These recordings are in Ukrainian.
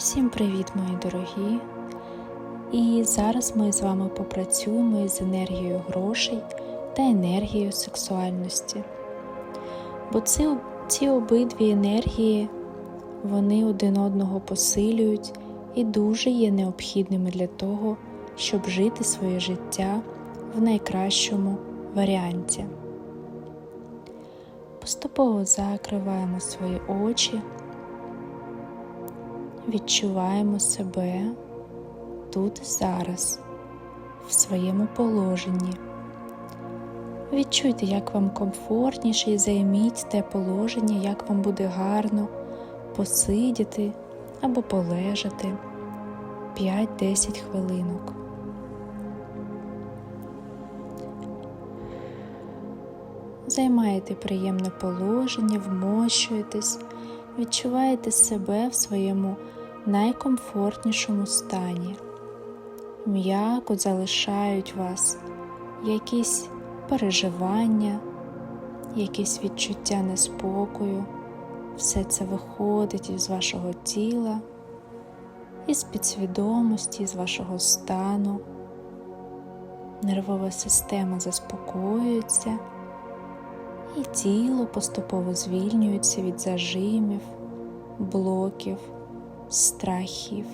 Всім привіт, мої дорогі! І зараз ми з вами попрацюємо із енергією грошей та енергією сексуальності. Бо ці, ці обидві енергії вони один одного посилюють і дуже є необхідними для того, щоб жити своє життя в найкращому варіанті. Поступово закриваємо свої очі. Відчуваємо себе тут і зараз, в своєму положенні. Відчуйте, як вам комфортніше і займіть те положення, як вам буде гарно посидіти або полежати 5-10 хвилинок. Займаєте приємне положення, вмощуєтесь, відчуваєте себе в своєму найкомфортнішому стані. М'яко залишають вас якісь переживання, якісь відчуття неспокою. Все це виходить із вашого тіла, із підсвідомості, з вашого стану. Нервова система заспокоюється, і тіло поступово звільнюється від зажимів, блоків, страхів.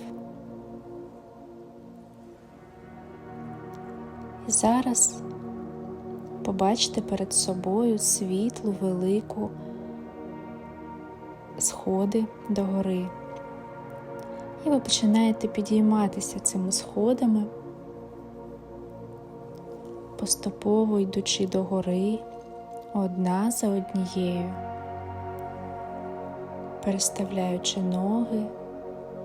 І зараз побачте перед собою світлу, велику сходи до гори. І ви починаєте підійматися цими сходами, поступово йдучи до гори одна за однією, переставляючи ноги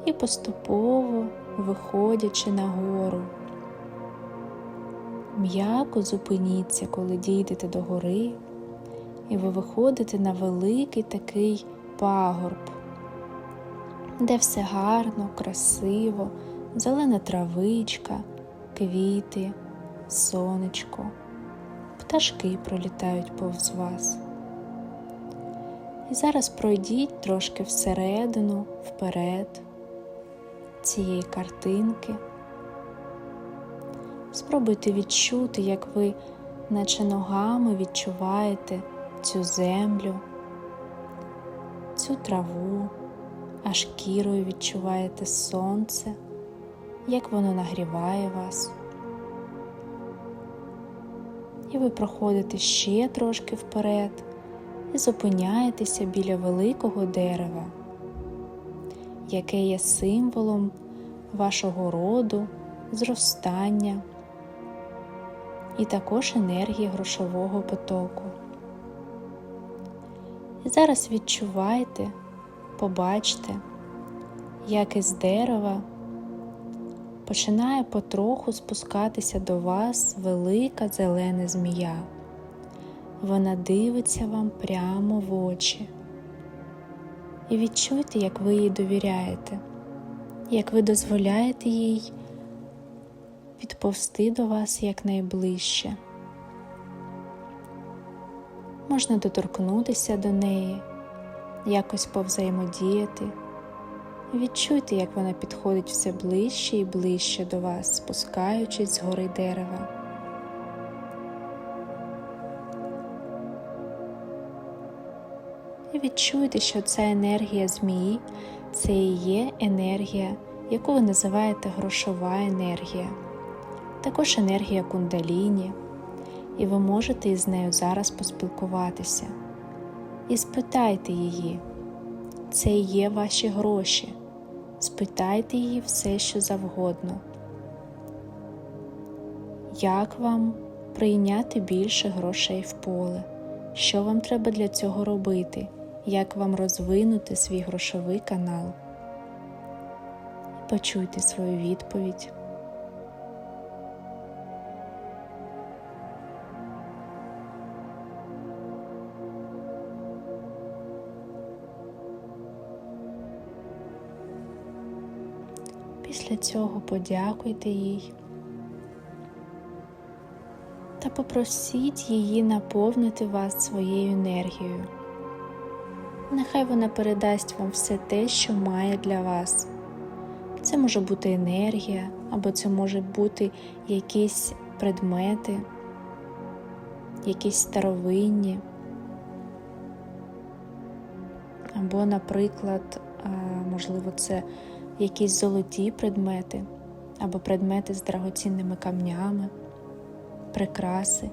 і поступово виходячи нагору. М'яко зупиніться, коли дійдете до гори, і ви виходите на великий такий пагорб, де все гарно, красиво, зелена травичка, квіти, сонечко, пташки пролітають повз вас. І зараз пройдіть трошки всередину, вперед цієї картинки. Спробуйте відчути, як ви, наче ногами, відчуваєте цю землю, цю траву, а шкірою відчуваєте сонце, як воно нагріває вас. І ви проходите ще трошки вперед і зупиняєтеся біля великого дерева, яке є символом вашого роду, зростання і також енергії грошового потоку. І зараз відчувайте, побачте, як із дерева починає потроху спускатися до вас велика зелена змія. Вона дивиться вам прямо в очі. І відчуйте, як ви їй довіряєте, як ви дозволяєте їй підповсти до вас якнайближче. Можна доторкнутися до неї, якось повзаємодіяти. Відчуйте, як вона підходить все ближче і ближче до вас, спускаючись з гори дерева. І відчуйте, що ця енергія змії це і є енергія, яку ви називаєте грошова енергія, також енергія кундаліні, і ви можете із нею зараз поспілкуватися. І спитайте її, це і є ваші гроші. Спитайте її все, що завгодно. Як вам прийняти більше грошей в поле? Що вам треба для цього робити? Як вам розвинути свій грошовий канал? Почуйте свою відповідь. Після цього подякуйте їй. Та попросіть її наповнити вас своєю енергією. Нехай вона передасть вам все те, що має для вас, Це може бути енергія, або це може бути якісь предмети, якісь старовинні, або, наприклад, можливо, це якісь золоті предмети, або предмети з драгоцінними камнями, прикраси.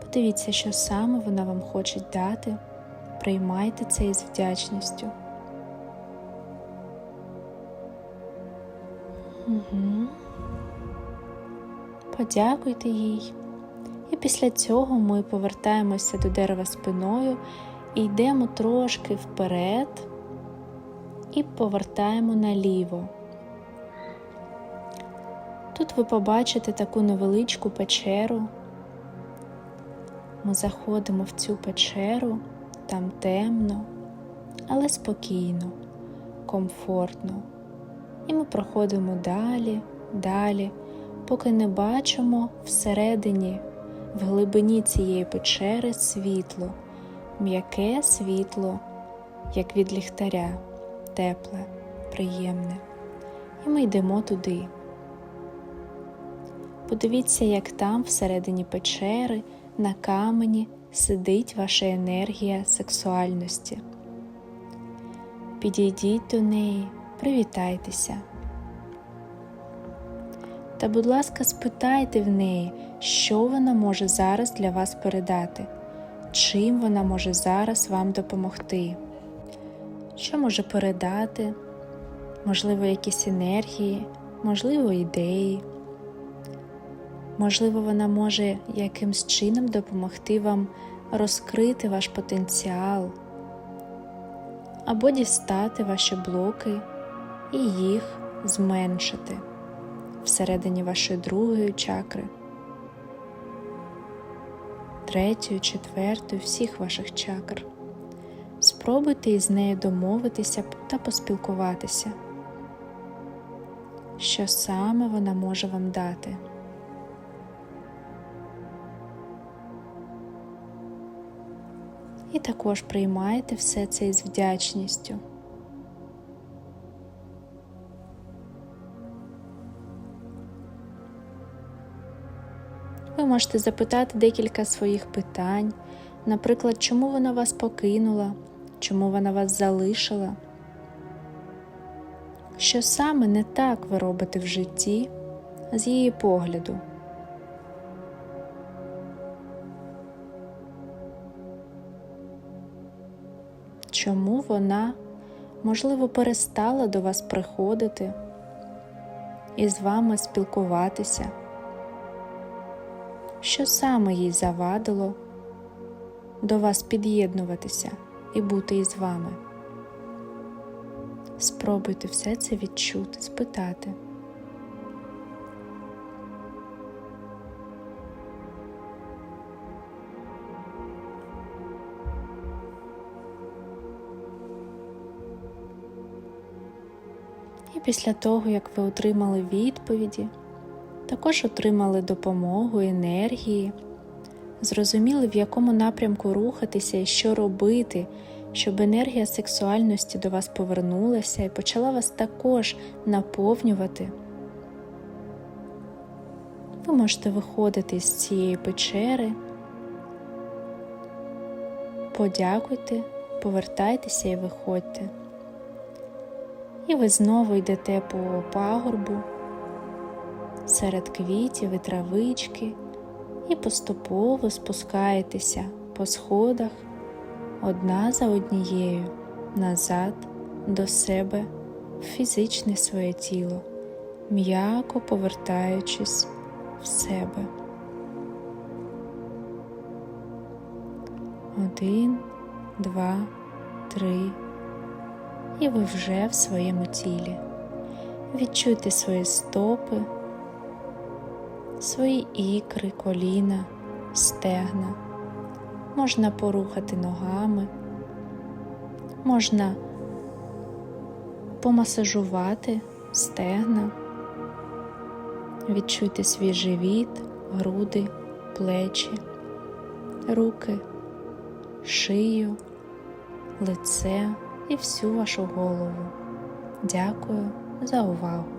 Подивіться, що саме вона вам хоче дати, приймайте це із вдячністю. Угу. Подякуйте їй. І після цього ми повертаємося до дерева спиною і йдемо трошки вперед і повертаємо наліво. Тут ви побачите таку невеличку печеру. Ми заходимо в цю печеру, там темно, але спокійно, комфортно. І ми проходимо далі, далі, поки не бачимо всередині, в глибині цієї печери світло, м'яке світло, як від ліхтаря, тепле, приємне. І ми йдемо туди. Подивіться, як там, всередині печери, на камені сидить ваша енергія сексуальності. Підійдіть до неї, привітайтеся. Та, будь ласка, спитайте в неї, що вона може зараз для вас передати, чим вона може зараз вам допомогти, що може передати, можливо, якісь енергії, можливо, ідеї. Можливо, вона може якимсь чином допомогти вам розкрити ваш потенціал або дістати ваші блоки і їх зменшити всередині вашої другої чакри, третьої, четвертої, всіх ваших чакр. Спробуйте із нею домовитися та поспілкуватися, що саме вона може вам дати. І також приймайте все це із вдячністю. Ви можете запитати декілька своїх питань, наприклад, чому вона вас покинула, чому вона вас залишила, що саме не так ви робите в житті з її погляду. Чому вона, можливо, перестала до вас приходити і з вами спілкуватися? Що саме їй завадило до вас під'єднуватися і бути із вами? Спробуйте все це відчути, спитати. І після того, як ви отримали відповіді, також отримали допомогу, енергії, зрозуміли, в якому напрямку рухатися і що робити, щоб енергія сексуальності до вас повернулася і почала вас також наповнювати. Ви можете виходити з цієї печери, подякуйте, повертайтеся і виходьте. І ви знову йдете по пагорбу серед квітів і травички і поступово спускаєтеся по сходах одна за однією назад до себе в фізичне своє тіло, м'яко повертаючись в себе. Один, два, три. І ви вже в своєму тілі. Відчуйте свої стопи, свої ікри, коліна, стегна. Можна порухати ногами, можна помасажувати стегна, відчуйте свій живіт, груди, плечі, руки, шию, лице і всю вашу голову. Дякую за увагу!